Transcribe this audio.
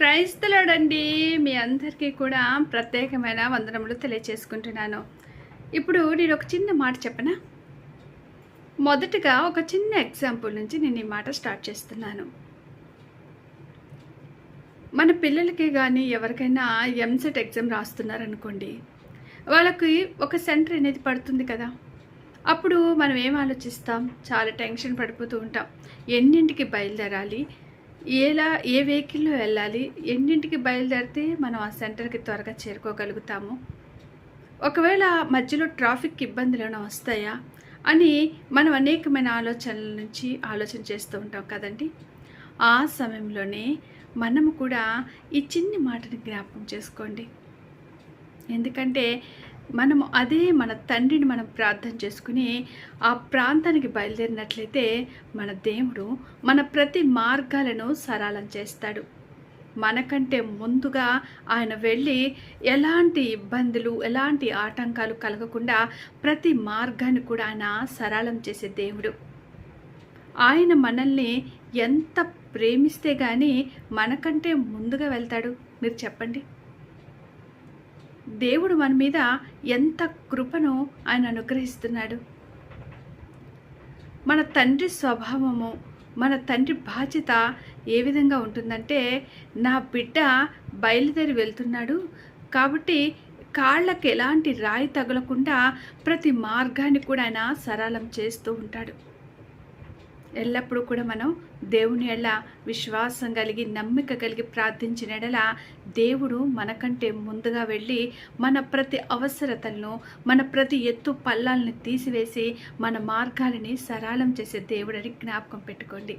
క్రైస్తలుడండి. మీ అందరికీ కూడా ప్రత్యేకమైన వందనములు తెలియచేసుకుంటున్నాను. ఇప్పుడు నేను ఒక చిన్న మాట చెప్పనా? మొదటగా ఒక చిన్న ఎగ్జాంపుల్ నుంచి నేను ఈ మాట స్టార్ట్ చేస్తున్నాను. మన పిల్లలకి కానీ ఎవరికైనా ఎంసెట్ ఎగ్జామ్ రాస్తున్నారనుకోండి వాళ్ళకి ఒక సెంటర్ అనేది పడుతుంది కదా. అప్పుడు మనం ఏం ఆలోచిస్తాం? చాలా టెన్షన్ పడిపోతూ ఉంటాం. ఎన్నింటికి బయలుదేరాలి? ఎలా ఏ వెహికల్లో వెళ్ళాలి ఎన్నింటికి బయలుదేరితే మనం ఆ సెంటర్కి త్వరగా చేరుకోగలుగుతాము? ఒకవేళ మధ్యలో ట్రాఫిక్ ఇబ్బందులు ఏమైనా వస్తాయా? అని మనం అనేకమైన ఆలోచనల నుంచి ఆలోచన చేస్తూ ఉంటాం కదండి. ఆ సమయంలోనే మనము కూడా ఈ చిన్ని మాటని జ్ఞాపకం చేసుకోండి. ఎందుకంటే మనము అదే మన తండ్రిని మనం ప్రార్థన చేసుకుని ఆ ప్రాంతానికి బయలుదేరినట్లయితే మన దేవుడు మన ప్రతి మార్గాలను సరళం చేస్తాడు. మనకంటే ముందుగా ఆయన వెళ్ళి ఎలాంటి ఇబ్బందులు ఎలాంటి ఆటంకాలు కలగకుండా ప్రతి మార్గాన్ని కూడా ఆయన సరళం చేసే దేవుడు. ఆయన మనల్ని ఎంత ప్రేమిస్తే కానీ మనకంటే ముందుగా వెళ్తాడు. మీరు చెప్పండి. దేవుడు మన మీద ఎంత కృపను ఆయన అనుగ్రహిస్తున్నాడు. మన తండ్రి స్వభావము మన తండ్రి బాధ్యత ఏ విధంగా ఉంటుందంటే నా బిడ్డ బయలుదేరి వెళ్తున్నాడు. కాబట్టి కాళ్ళకి ఎలాంటి రాయి తగలకుండా ప్రతి మార్గాన్ని కూడా ఆయన సరళం చేస్తూ ఉంటాడు. ఎల్లప్పుడూ కూడా మనం దేవుని ఎళ్ళ విశ్వాసం కలిగి నమ్మిక కలిగి ప్రార్థించిన ఎడల దేవుడు మనకంటే ముందుగా వెళ్ళి మన ప్రతి అవసరతలను మన ప్రతి ఎత్తు పల్లాలను తీసివేసి మన మార్గాలని సరళం చేసే దేవుడని జ్ఞాపకం పెట్టుకోండి.